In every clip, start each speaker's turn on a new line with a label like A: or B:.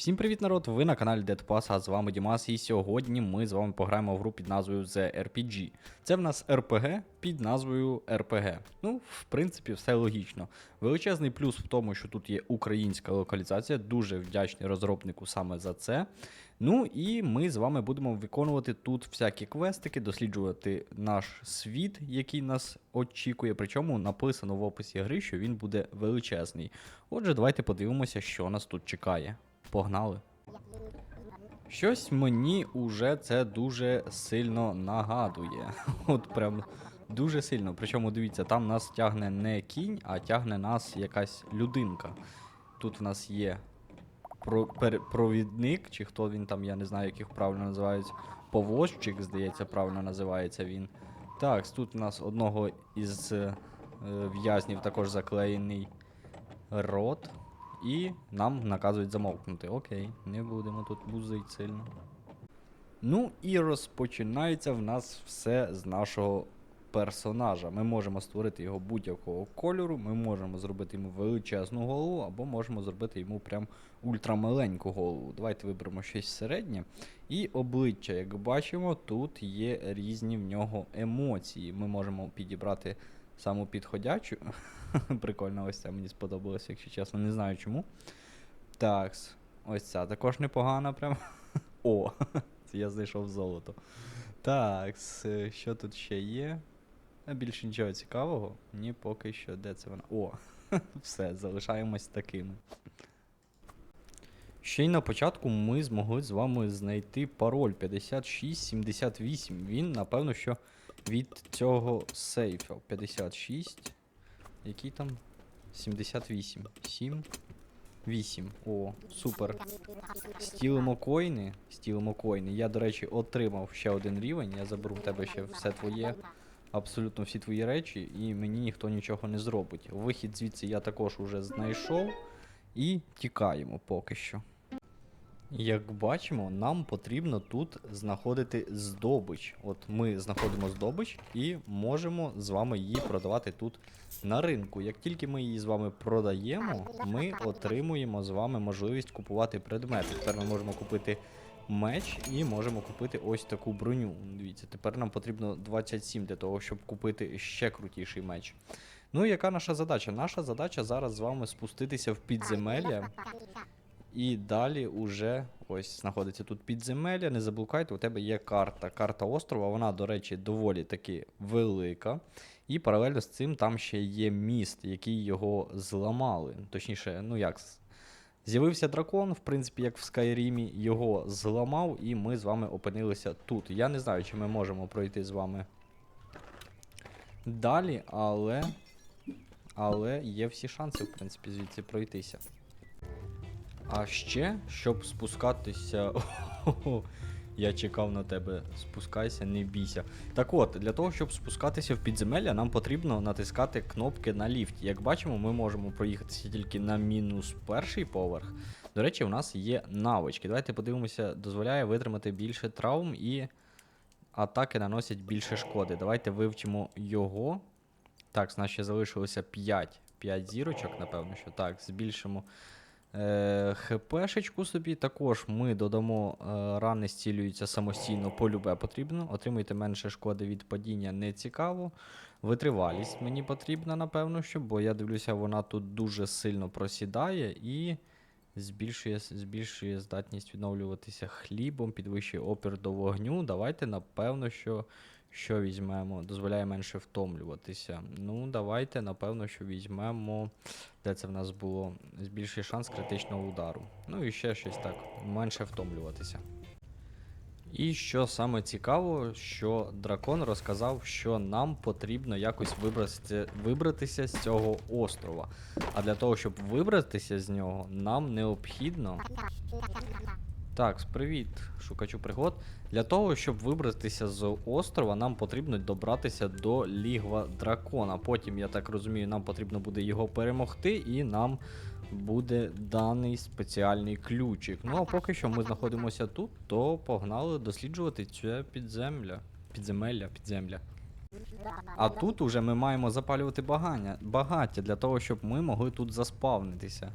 A: Всім привіт, народ! Ви на каналі Dead Pass, а з вами Дімас, і сьогодні ми з вами пограємо в гру під назвою The RPG. Це в нас RPG під назвою RPG. Ну, в принципі, все логічно. Величезний плюс в тому, що тут є українська локалізація, дуже вдячний розробнику саме за це. Ну і ми з вами будемо виконувати тут всякі квестики, досліджувати наш світ, який нас очікує. Причому написано в описі гри, що він буде величезний. Отже, давайте подивимося, що нас тут чекає. Погнали. Щось мені уже це дуже сильно нагадує. От прям дуже сильно. Причому дивіться, там нас тягне не кінь, а тягне нас якась людинка. Тут в нас є про, пер, провідник, чи хто він там, я не знаю, як їх правильно називають. Повозчик, здається, правильно називається він. Так, тут у нас одного із е, в'язнів також заклеєний рот. І нам наказують замовкнути. Окей, не будемо тут бузить сильно. Ну і розпочинається в нас все з нашого персонажа. Ми можемо створити його будь-якого кольору, ми можемо зробити йому величезну голову, або можемо зробити йому прям ультрамаленьку голову. Давайте виберемо щось середнє. І обличчя, як бачимо, тут є різні в нього емоції. Ми можемо підібрати саму підходячу. Прикольно, ось це мені сподобалося, якщо чесно, не знаю чому. Так, ось ця також непогана прям. О, я знайшов золото. Так, що тут ще є? Більше нічого цікавого. Ні, поки що. Де це вона? О, все, залишаємось такими. Ще й на початку ми змогли з вами знайти пароль 5678. Він, напевно, що від цього сейфа. 56. Який там? 78. 7. 8. О, супер. Стілимо коїни. Стілимо коїни. Я, до речі, отримав ще один рівень. Я заберу в тебе ще все твоє. Абсолютно всі твої речі, і мені ніхто нічого не зробить. Вихід звідси я також уже знайшов. І тікаємо поки що. Як бачимо, нам потрібно тут знаходити здобич. От ми знаходимо здобич і можемо з вами її продавати тут на ринку. Як тільки ми її з вами продаємо, ми отримуємо з вами можливість купувати предмети. Тепер ми можемо купити меч і можемо купити ось таку броню. Дивіться, тепер нам потрібно 27 для того, щоб купити ще крутіший меч. Ну, яка наша задача? Наша задача зараз з вами спуститися в підземелля. І далі уже ось знаходиться тут підземелля. Не заблукайте, у тебе є карта. Карта острова, вона, до речі, доволі таки велика. І паралельно з цим там ще є міст, який його зламали. Точніше, ну як. З'явився дракон, в принципі, як в Скайрімі, його зламав, і ми з вами опинилися тут. Я не знаю, чи ми можемо пройти з вами далі, але. Але є всі шанси, в принципі, звідси пройтися. А ще, щоб спускатися. Я чекав на тебе. Спускайся, не бійся. Так от, для того, щоб спускатися в підземелля, нам потрібно натискати кнопки на ліфті. Як бачимо, ми можемо проїхатися тільки на мінус перший поверх. До речі, у нас є навички. Давайте подивимося, дозволяє витримати більше травм і атаки наносять більше шкоди. Давайте вивчимо його. Так, з нас ще залишилося 5. 5 зірочок, напевно, що так, збільшимо. Е, ХПшечку собі. Також ми додамо е, рани зцілюються самостійно, полюбе потрібно. Отримуйте менше шкоди від падіння, не цікаво. Витривалість мені потрібна, напевно, що, бо я дивлюся, вона тут дуже сильно просідає і збільшує, збільшує здатність відновлюватися хлібом, підвищує опір до вогню. Давайте, напевно, що. Що візьмемо? Дозволяє менше втомлюватися. Ну, давайте, напевно, що візьмемо. Де це в нас було? Збільшує шанс критичного удару. Ну і ще щось так, менше втомлюватися. І що саме цікаво, що дракон розказав, що нам потрібно якось вибратися, вибратися з цього острова. А для того, щоб вибратися з нього, нам необхідно. Так, привіт, шукачу пригод. Для того, щоб вибратися з острова, нам потрібно добратися до лігва дракона. Потім, я так розумію, нам потрібно буде його перемогти, і нам буде даний спеціальний ключик. Ну а поки що ми знаходимося тут, то погнали досліджувати це підземля. Підземелля, підземля. А тут уже ми маємо запалювати багання, багаття для того, щоб ми могли тут заспавнитися.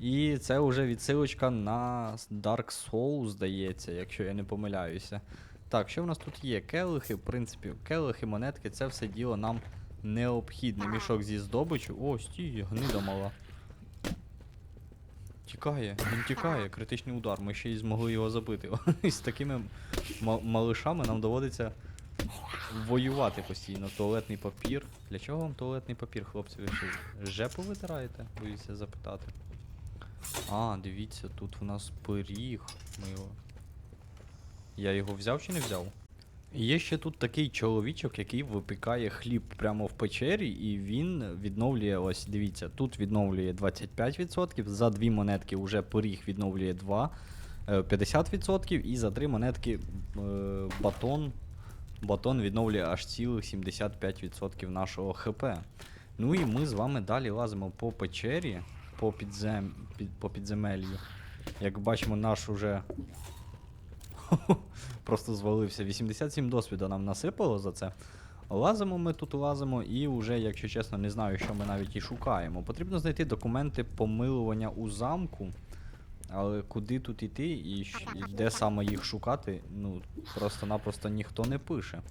A: І це вже відсилочка на Dark Souls, здається, якщо я не помиляюся. Так, що в нас тут є? Келихи, в принципі, келихи, монетки, це все діло нам необхідне. Мішок зі здобичу. О, стій, гнида мала. Тікає, він тікає, критичний удар. Ми ще й змогли його забити. З такими малишами нам доводиться воювати постійно. Туалетний папір. Для чого вам туалетний папір, хлопці? Ви що, жепу витираєте? Боюся запитати. А, дивіться, тут у нас пиріг. Ми його. Я його взяв чи не взяв? Є ще тут такий чоловічок, який випікає хліб прямо в печері, і він відновлює, ось дивіться, тут відновлює 25%, за дві монетки вже пиріг відновлює 2, е, 50%, і за три монетки е, батон, батон відновлює аж цілих 75% нашого ХП. Ну і ми з вами далі лазимо по печері, по, підзем... під... по підземелью. Як бачимо, наш уже просто звалився. 87 досвіду нам насипало за це. Лазимо ми тут лазимо, і вже, якщо чесно, не знаю, що ми навіть і шукаємо. Потрібно знайти документи помилування у замку. Але куди тут іти і, де саме їх шукати, ну просто-напросто ніхто не пише.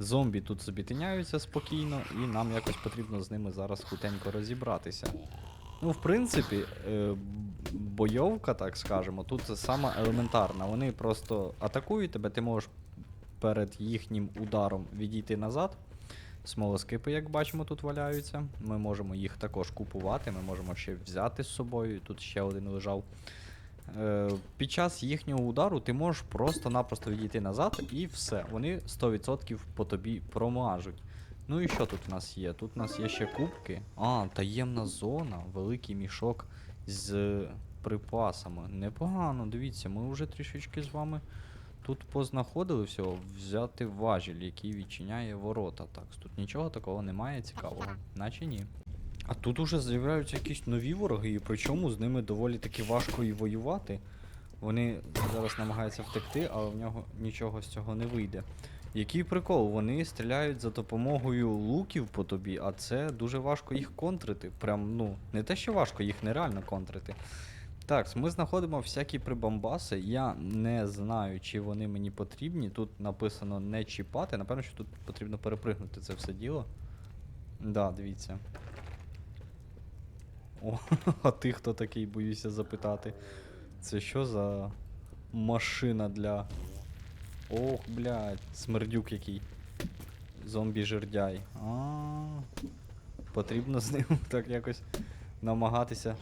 A: Зомбі тут собі тиняються спокійно, і нам якось потрібно з ними зараз хутенько розібратися. Ну, в принципі, е, бойовка, так скажемо, тут сама елементарна. Вони просто атакують тебе, ти можеш перед їхнім ударом відійти назад. Смолоскипи, як бачимо, тут валяються. Ми можемо їх також купувати, ми можемо ще взяти з собою. Тут ще один лежав. Е, під час їхнього удару ти можеш просто-напросто відійти назад і все. Вони 100% по тобі промажуть. Ну і що тут у нас є? Тут у нас є ще кубки. А, таємна зона, великий мішок з припасами. Непогано, дивіться, ми вже трішечки з вами тут познаходили всього. Взяти важіль, який відчиняє ворота. Так, тут нічого такого немає цікавого, наче ні. А тут уже з'являються якісь нові вороги, і причому з ними доволі таки важко і воювати. Вони зараз намагаються втекти, але в нього нічого з цього не вийде. Який прикол, вони стріляють за допомогою луків по тобі, а це дуже важко їх контрити. Прям, ну, не те, що важко, їх нереально контрити. Так, ми знаходимо всякі прибамбаси. Я не знаю, чи вони мені потрібні. Тут написано не чіпати. Напевно, що тут потрібно перепригнути це все діло. Да, дивіться. О, а ти хто такий, боюся запитати. Це що за машина для. Ох, блядь, смердюк який. Зомбі-жердяй. А. Потрібно з ним так якось намагатися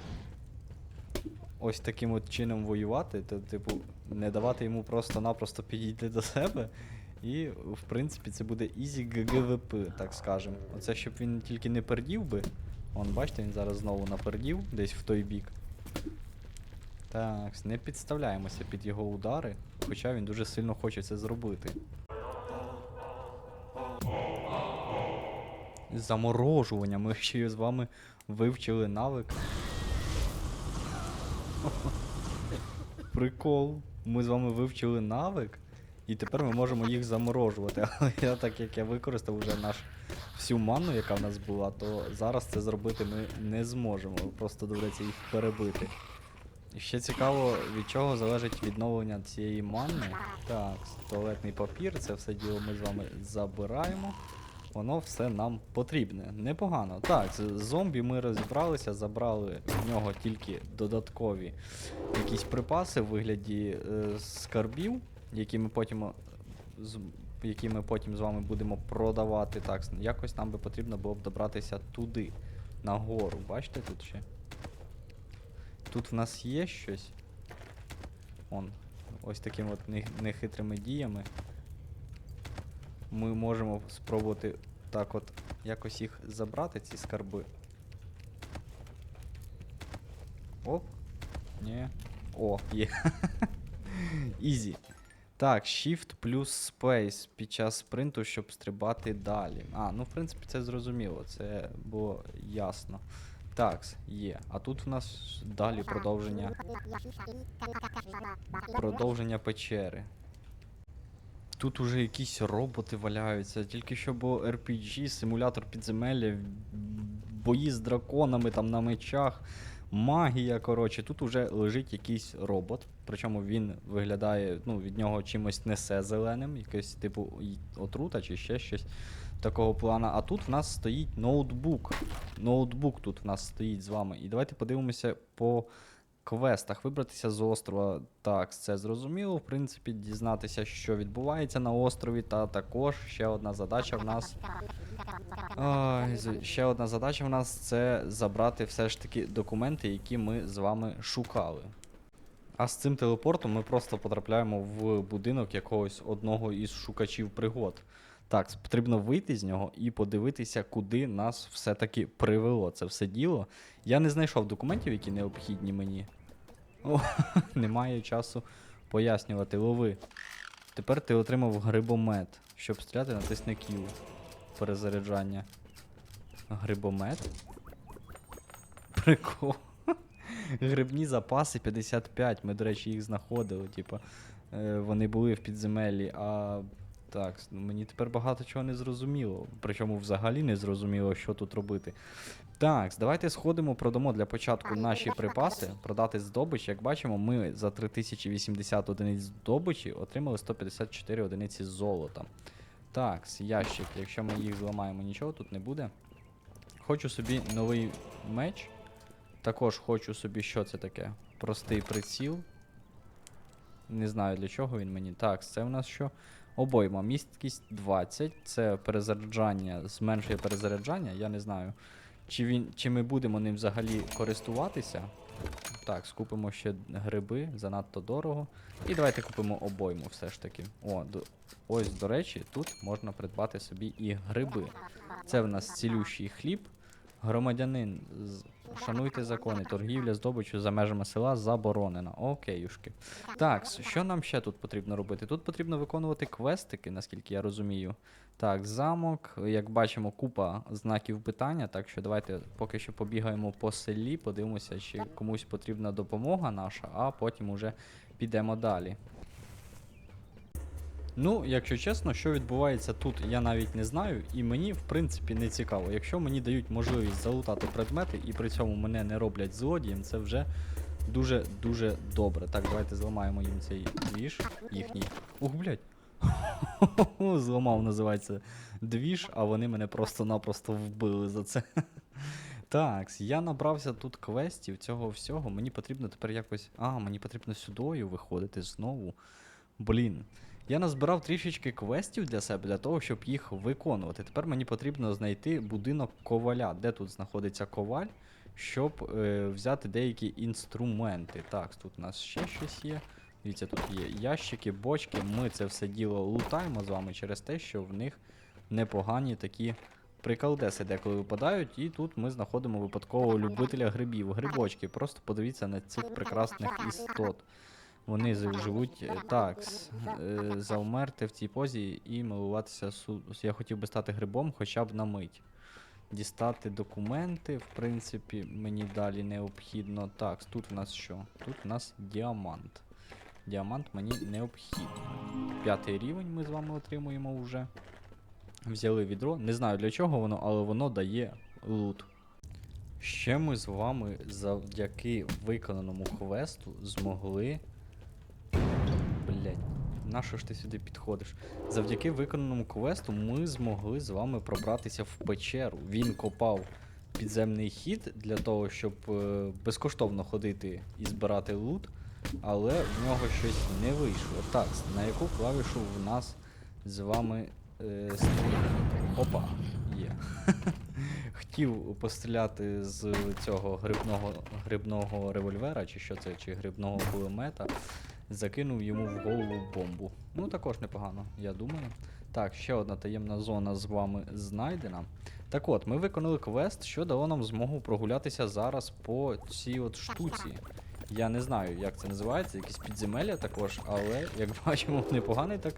A: ось таким от чином воювати, то, типу, не давати йому просто-напросто підійти до себе. І, в принципі, це буде ізі ГГВП, так скажемо. Оце щоб він тільки не пердів би. Вон, бачите, він зараз знову напердів десь в той бік. Так, не підставляємося під його удари, хоча він дуже сильно хоче це зробити. Заморожування. Ми ще з вами вивчили навик. Прикол. Ми з вами вивчили навик, і тепер ми можемо їх заморожувати. Але я так як я використав вже наш всю манну, яка в нас була, то зараз це зробити ми не зможемо. Просто доведеться їх перебити. І ще цікаво, від чого залежить відновлення цієї манни. Так, туалетний папір, це все діло ми з вами забираємо. Воно все нам потрібне. Непогано. Так, з зомбі ми розібралися, забрали в нього тільки додаткові якісь припаси в вигляді е, скарбів, які ми потім. е, з- які ми потім з вами будемо продавати. Так, якось нам би потрібно було б добратися туди, нагору. Бачите тут ще? Тут в нас є щось. Он. Ось такими от нехитрими діями. Ми можемо спробувати так от якось їх забрати, ці скарби. Оп. Ні. О, є. Ізі. Так, Shift плюс Space під час спринту, щоб стрибати далі. А, ну в принципі це зрозуміло, це було ясно. Так, є. А тут в нас далі продовження. Продовження печери. Тут уже якісь роботи валяються, тільки що було RPG, симулятор підземелля, бої з драконами там на мечах. магія. Коротше, тут уже лежить якийсь робот. Причому він виглядає, ну, від нього чимось несе зеленим, якийсь типу отрута чи ще щось такого плана. А тут в нас стоїть ноутбук. Ноутбук тут в нас стоїть з вами. І давайте подивимося по квестах. Вибратися з острова. Так, це зрозуміло. В принципі, дізнатися, що відбувається на острові. Та також ще одна задача в нас. Ой, ще одна задача в нас це забрати все ж таки документи, які ми з вами шукали. А з цим телепортом ми просто потрапляємо в будинок якогось одного із шукачів пригод. Так, потрібно вийти з нього і подивитися, куди нас все-таки привело це все діло. Я не знайшов документів, які необхідні мені. О, немає часу пояснювати. Лови. Тепер ти отримав грибомет. Щоб стріляти, натисни Q. Перезаряджання. Грибомет? Прикол. Грибні запаси 55. Ми, до речі, їх знаходили. Типа, е, вони були в підземеллі, а. Так, ну, мені тепер багато чого не зрозуміло. Причому взагалі не зрозуміло, що тут робити. Так, давайте сходимо, продамо для початку наші припаси, продати здобич. Як бачимо, ми за 3080 одиниць здобичі отримали 154 одиниці золота. Так, ящик, якщо ми їх зламаємо, нічого тут не буде. Хочу собі новий меч. Також хочу собі, що це таке? Простий приціл. Не знаю для чого він мені. Так, це в нас що? Обойма. Місткість 20. Це перезаряджання, зменшує перезаряджання. Я не знаю. Чи, він, чи ми будемо ним взагалі користуватися? Так, скупимо ще гриби, занадто дорого. І давайте купимо обойму все ж таки. О, до, ось, до речі, тут можна придбати собі і гриби. Це в нас цілющий хліб. Громадянин, шануйте закони, торгівля здобичу за межами села заборонена. Окейюшки. Так, що нам ще тут потрібно робити? Тут потрібно виконувати квестики, наскільки я розумію. Так, замок, як бачимо, купа знаків питання, так що давайте поки що побігаємо по селі, подивимося, чи комусь потрібна допомога наша, а потім уже підемо далі. Ну, якщо чесно, що відбувається тут, я навіть не знаю, і мені в принципі не цікаво. Якщо мені дають можливість залутати предмети і при цьому мене не роблять злодієм, це вже дуже-дуже добре. Так, давайте зламаємо їм цей двіж їхній. Ух, блядь. Зламав, називається двіж, а вони мене просто-напросто вбили за це. Так, я набрався тут квестів, цього всього. Мені потрібно тепер якось. А, мені потрібно сюдою виходити знову. Блін. Я назбирав трішечки квестів для себе, для того, щоб їх виконувати. Тепер мені потрібно знайти будинок коваля. Де тут знаходиться коваль, щоб е, взяти деякі інструменти. Так, тут у нас ще щось є. Дивіться, тут є ящики, бочки. Ми це все діло лутаємо з вами через те, що в них непогані такі приколдеси деколи випадають. І тут ми знаходимо випадкового любителя грибів. Грибочки. Просто подивіться на цих прекрасних істот. Вони живуть е, так, е, завмерти в цій позі і милуватися су. Я хотів би стати грибом хоча б на мить. Дістати документи, в принципі, мені далі необхідно. Так, тут в нас що? Тут в нас діамант. Діамант мені необхідний. П'ятий рівень ми з вами отримуємо вже. Взяли відро. Не знаю для чого воно, але воно дає лут. Ще ми з вами завдяки виконаному квесту змогли. Блять, на що ж ти сюди підходиш? Завдяки виконаному квесту ми змогли з вами пробратися в печеру. Він копав підземний хід для того, щоб е, безкоштовно ходити і збирати лут, але в нього щось не вийшло. Так, на яку клавішу в нас з вами е, стріляє? Опа, є. Хотів постріляти з цього грибного, грибного револьвера, чи що це, чи грибного кулемета. Закинув йому в голову бомбу. Ну, також непогано, я думаю. Так, ще одна таємна зона з вами знайдена. Так от, ми виконали квест, що дало нам змогу прогулятися зараз по цій от штуці. Я не знаю, як це називається, якісь підземелля також, але як бачимо, непоганий так.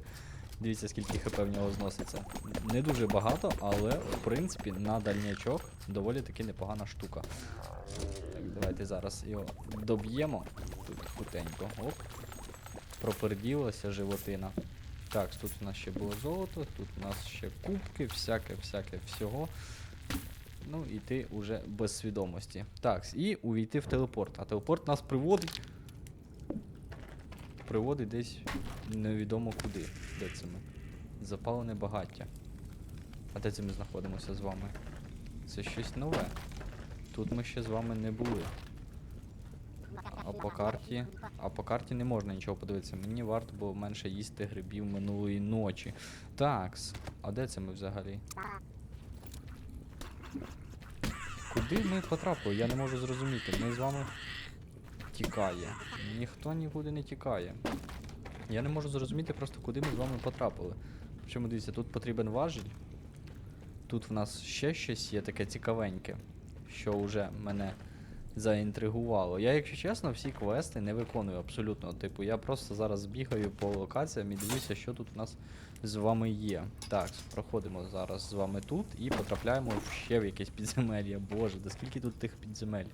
A: Дивіться, скільки хп в нього зноситься. Не дуже багато, але в принципі на дальнячок доволі таки непогана штука. Так, давайте зараз його доб'ємо. Тут хутенько. Оп. Проперділася животина. Так, тут у нас ще було золото, тут у нас ще кубки, всяке, всяке всього. Ну і ти уже без свідомості. Так, і увійти в телепорт. А телепорт нас приводить. Приводить десь невідомо куди. Де це ми? Запалене багаття. А де це ми знаходимося з вами? Це щось нове. Тут ми ще з вами не були. А по карті. А по карті не можна нічого подивитися. Мені варто було менше їсти грибів минулої ночі. Такс. А де це ми взагалі? Куди ми потрапили? Я не можу зрозуміти. Ми з вами тікає. Ніхто нікуди не тікає. Я не можу зрозуміти просто, куди ми з вами потрапили. Причому дивіться, тут потрібен важіль. Тут в нас ще щось є таке цікавеньке, що вже мене заінтригувало. Я, якщо чесно, всі квести не виконую абсолютно. Типу, я просто зараз бігаю по локаціям і дивлюся, що тут в нас з вами є. Так, проходимо зараз з вами тут і потрапляємо ще в якесь підземелля. Боже, да скільки тут тих підземель?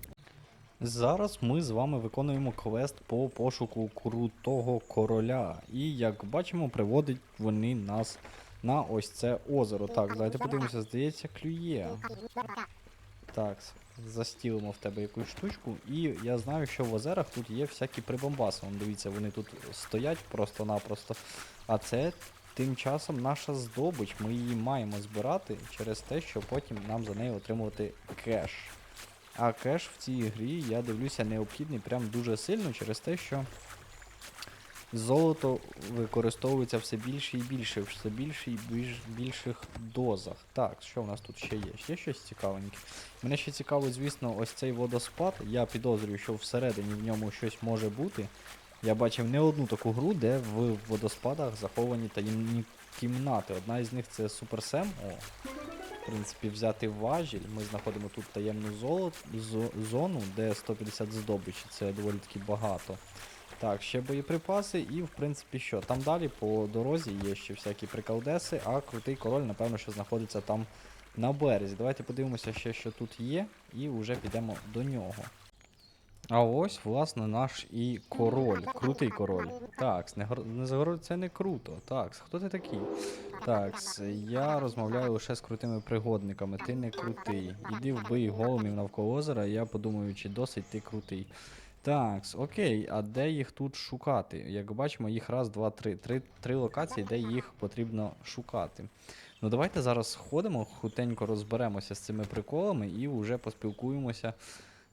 A: Зараз ми з вами виконуємо квест по пошуку крутого короля. І як бачимо, приводить вони нас на ось це озеро. Так, давайте подивимося, здається, клює. Так, застілимо в тебе якусь штучку. І я знаю, що в озерах тут є всякі прибамбаси. Вон, дивіться, вони тут стоять просто-напросто. А це тим часом наша здобич. Ми її маємо збирати через те, що потім нам за неї отримувати кеш. А кеш в цій грі, я дивлюся, необхідний прям дуже сильно через те, що золото використовується все більше і більше, все більше і більш, більших дозах. Так, що в нас тут ще є? Ще щось цікавеньке. Мене ще цікавить, звісно, ось цей водоспад. Я підозрюю, що всередині в ньому щось може бути. Я бачив не одну таку гру, де в водоспадах заховані таємні кімнати. Одна із них це Super Sam. О, в принципі, взяти важіль. Ми знаходимо тут таємну золо... зону, де 150 здобичі, це доволі таки багато. Так, ще боєприпаси, і в принципі що? Там далі по дорозі є ще всякі приколдеси, а крутий король, напевно, що знаходиться там на березі. Давайте подивимося ще, що тут є, і вже підемо до нього. А ось, власне, наш і король, крутий король. Так, Незагород це не круто. Так, хто ти такий? Так, я розмовляю лише з крутими пригодниками, ти не крутий. Іди вбий големів навколо озера, я подумаю, чи досить ти крутий. Так, окей, а де їх тут шукати? Як бачимо, їх раз, два, три. Три, три локації, де їх потрібно шукати. Ну давайте зараз сходимо, хутенько розберемося з цими приколами і вже поспілкуємося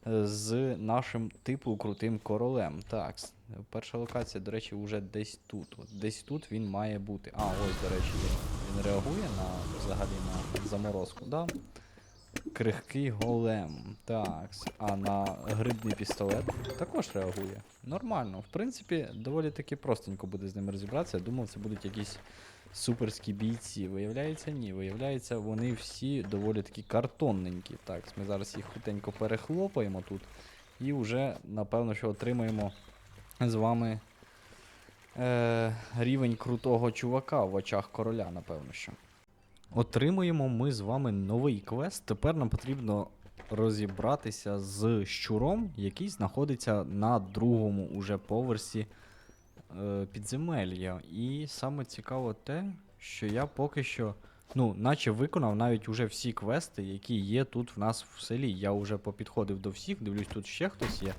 A: е, з нашим типу крутим королем. Так, перша локація, до речі, вже десь тут. От десь тут він має бути. А, ось, до речі, він, реагує на взагалі на заморозку. Да? Крихкий голем. Так. А на грибний пістолет також реагує. Нормально. В принципі, доволі таки простенько буде з ними розібратися. Я думав, це будуть якісь суперські бійці. Виявляється, ні. Виявляється, вони всі доволі таки картонненькі. Так, ми зараз їх хутенько перехлопаємо тут. І вже, напевно, що отримаємо з вами е, рівень крутого чувака в очах короля, напевно що. Отримуємо ми з вами новий квест. Тепер нам потрібно розібратися з щуром, який знаходиться на другому уже поверсі е, підземелля. І саме цікаво те, що я поки що, ну, наче виконав навіть уже всі квести, які є тут в нас в селі. Я вже попідходив до всіх, дивлюсь, тут ще хтось є.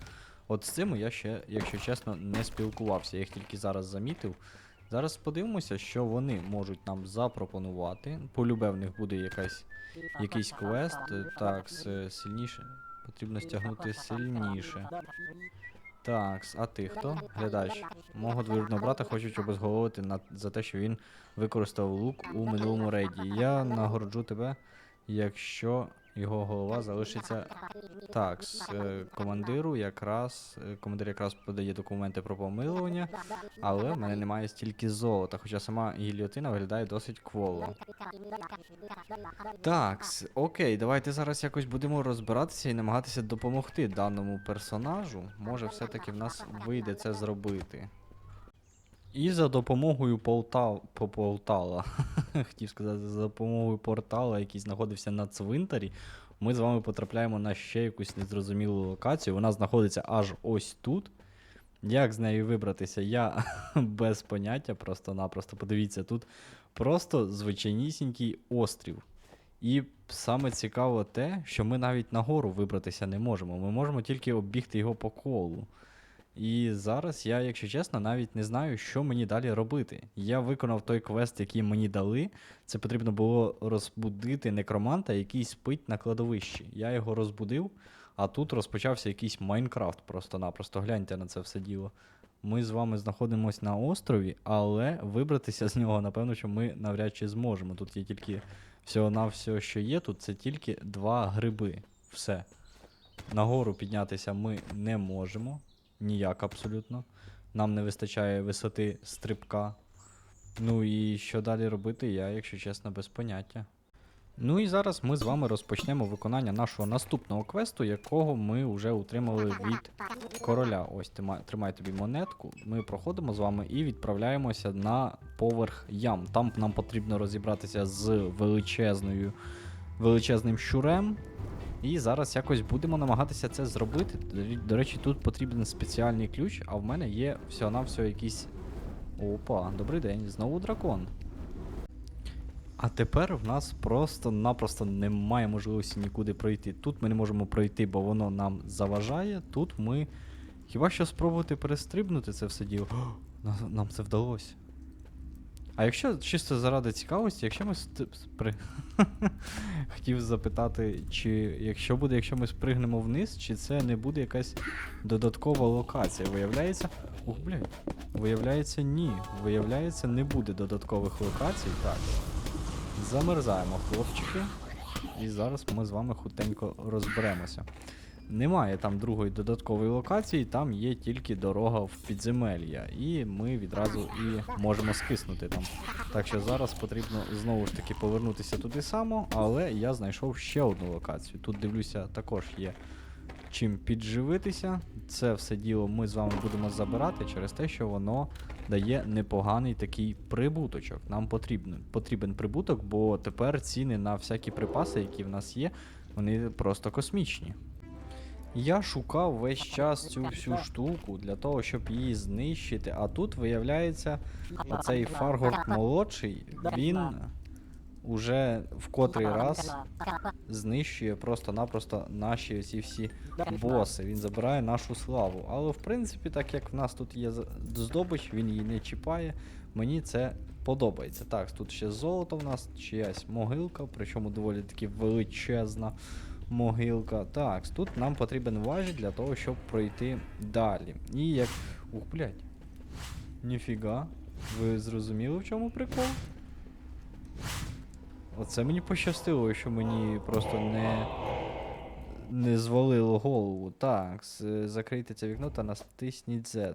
A: От з цим я ще, якщо чесно, не спілкувався. Я їх тільки зараз замітив. Зараз подивимося, що вони можуть нам запропонувати. Полюбе в них буде якась, якийсь квест. Так, сильніше. Потрібно стягнути сильніше. Так, а ти хто? Глядач. Мого двоюрідного брата хочуть обезголовити на, за те, що він використав лук у минулому рейді. Я нагороджу тебе, якщо його голова залишиться. Так, е, командиру якраз. е, Командир якраз подає документи про помилування, але в мене немає стільки золота, хоча сама гільйотина виглядає досить кволо. Так, окей, давайте зараз якось будемо розбиратися і намагатися допомогти даному персонажу. Може, все-таки в нас вийде це зробити. І за допомогою Полтав... Полтала, хотів сказати, за допомогою портала, який знаходився на цвинтарі, ми з вами потрапляємо на ще якусь незрозумілу локацію. Вона знаходиться аж ось тут. Як з нею вибратися? Я без поняття, просто-напросто подивіться, тут просто звичайнісінький острів. І саме цікаво те, що ми навіть нагору вибратися не можемо. Ми можемо тільки оббігти його по колу. І зараз я, якщо чесно, навіть не знаю, що мені далі робити. Я виконав той квест, який мені дали. Це потрібно було розбудити некроманта, який спить на кладовищі. Я його розбудив, а тут розпочався якийсь Майнкрафт просто-напросто. Гляньте на це все діло. Ми з вами знаходимося на острові, але вибратися з нього, напевно, що ми навряд чи зможемо. Тут є тільки всього-навсього, що є, тут це тільки два гриби. Все. Нагору піднятися ми не можемо. Ніяк абсолютно. Нам не вистачає висоти стрибка. Ну і що далі робити, я, якщо чесно, без поняття. Ну і зараз ми з вами розпочнемо виконання нашого наступного квесту, якого ми вже отримали від короля. Ось тримай, тримай тобі монетку. Ми проходимо з вами і відправляємося на поверх ям. Там нам потрібно розібратися з величезною, величезним щурем. І зараз якось будемо намагатися це зробити. До речі, тут потрібен спеціальний ключ, а в мене є всього-навсього якийсь. Опа, добрий день, знову дракон. А тепер в нас просто-напросто немає можливості нікуди пройти. Тут ми не можемо пройти, бо воно нам заважає. Тут ми. Хіба що спробувати перестрибнути це все діло. Нам- це вдалося. А якщо чисто заради цікавості, якщо ми спри... хотів запитати, чи якщо буде, якщо ми спригнемо вниз, чи це не буде якась додаткова локація? Виявляється. Ух, блядь. Виявляється, ні. Виявляється, не буде додаткових локацій. Так. Замерзаємо, хлопчики. І зараз ми з вами хутенько розберемося. Немає там другої додаткової локації, там є тільки дорога в підземелля, і ми відразу і можемо скиснути там. Так що зараз потрібно знову ж таки повернутися туди само, але я знайшов ще одну локацію. Тут дивлюся, також є чим підживитися. Це все діло ми з вами будемо забирати через те, що воно дає непоганий такий прибуточок. Нам потрібен, потрібен прибуток, бо тепер ціни на всякі припаси, які в нас є, вони просто космічні. Я шукав весь час цю всю штуку для того, щоб її знищити, а тут виявляється, оцей Фаргорд молодший, він уже в котрий раз знищує просто-напросто наші ці всі боси. Він забирає нашу славу. Але в принципі, так як в нас тут є здобич, він її не чіпає. Мені це подобається. Так, тут ще золото в нас, чиясь могилка, причому доволі таки величезна могилка. Так, тут нам потрібен важіль для того, щоб пройти далі. І як. Ух, блядь. Ніфіга. Ви зрозуміли, в чому прикол? Оце мені пощастило, що мені просто не. Не звалило голову. Так, закрийте це вікно та натисніть Z.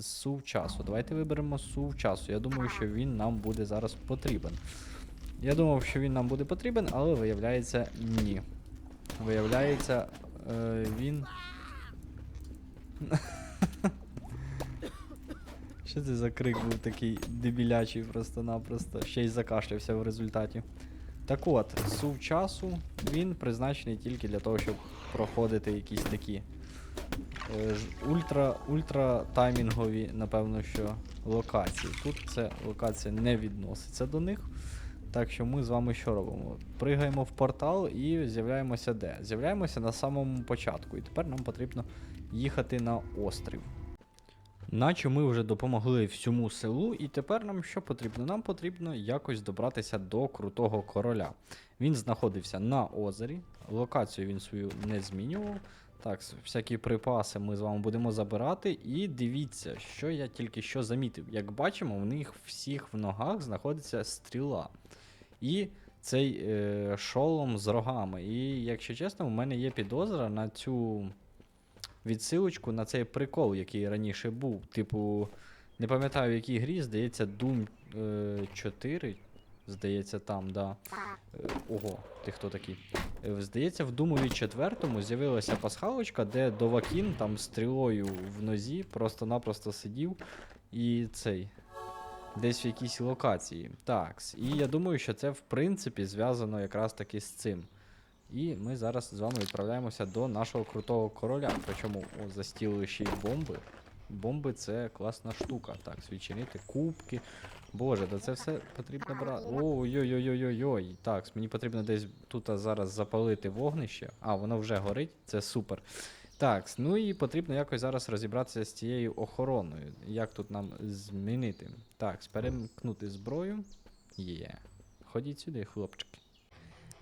A: Сув часу. Давайте виберемо сув часу. Я думаю, що він нам буде зараз потрібен. Я думав, що він нам буде потрібен, але виявляється, ні. Виявляється, е, він. Що це за крик був такий дебілячий просто-напросто. Ще й закашлявся в результаті. Так от, сув часу він призначений тільки для того, щоб проходити якісь такі е, ультра, ультра таймінгові, напевно, що локації. Тут це локація не відноситься до них. Так що ми з вами що робимо? Пригаємо в портал і з'являємося де? З'являємося на самому початку. І тепер нам потрібно їхати на острів. Наче ми вже допомогли всьому селу, і тепер нам що потрібно? Нам потрібно якось добратися до крутого короля. Він знаходився на озері, локацію він свою не змінював. Так, всякі припаси ми з вами будемо забирати. І дивіться, що я тільки що замітив. Як бачимо, в них всіх в ногах знаходиться стріла. І цей е, шолом з рогами. І, якщо чесно, у мене є підозра на цю відсилочку на цей прикол, який раніше був. Типу, не пам'ятаю, в якій грі, здається, Doom е, 4. Здається, там, да. Е, ого, ти хто такий? Е, Здається, в Думові 4 з'явилася пасхалочка, де Довакін там стрілою в нозі просто-напросто сидів і цей. Десь в якійсь локації. Так, і я думаю, що це в принципі зв'язано якраз таки з цим. І ми зараз з вами відправляємося до нашого крутого короля. Причому о, застілили ще й бомби. бомби це класна штука. Так, свіченити, кубки. Боже, да це все потрібно брати. Ой-ой-ой-ой-ой. Так, мені потрібно десь тут зараз запалити вогнище. А, воно вже горить, це супер. Так, ну і потрібно якось зараз розібратися з цією охороною. Як тут нам змінити? Так, перемкнути зброю. Є. Ходіть сюди, хлопчики.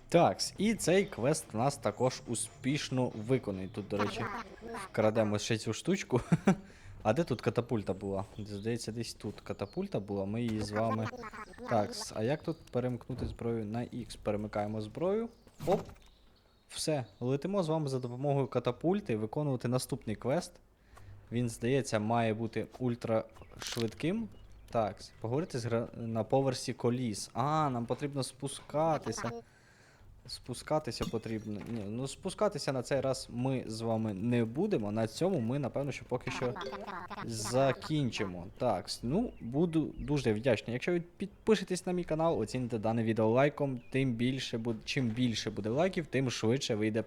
A: Так, і цей квест нас також успішно виконаний. Тут, до речі, вкрадемо ще цю штучку. А де тут катапульта була? Здається, десь тут катапульта була, ми її з вами. Так, а як тут перемкнути зброю на X? Перемикаємо зброю. Оп. Все, летимо з вами за допомогою катапульти виконувати наступний квест. Він, здається, має бути ультра швидким. Так, поговорити з гра... на поверсі коліс. А, нам потрібно спускатися. Спускатися потрібно. Ні, ну спускатися на цей раз ми з вами не будемо. На цьому ми, напевно, що поки що закінчимо. Так, ну буду дуже вдячний. Якщо ви підпишетесь на мій канал, оціните дане відео лайком, тим більше буде, чим більше буде лайків, тим швидше вийде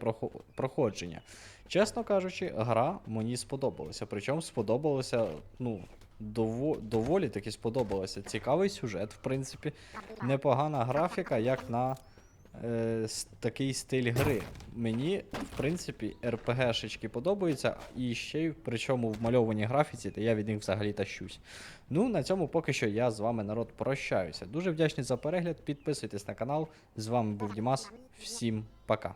A: проходження. Чесно кажучи, гра мені сподобалася. Причому сподобалося, ну, дово, доволі таки сподобалося. Цікавий сюжет, в принципі. Непогана графіка, як на е, такий стиль гри. Мені, в принципі, РПГшечки подобаються, і ще й причому в мальованій графіці, та я від них взагалі тащусь. Ну, на цьому поки що я з вами, народ, прощаюся. Дуже вдячний за перегляд. Підписуйтесь на канал. З вами був Дімас. Всім пока.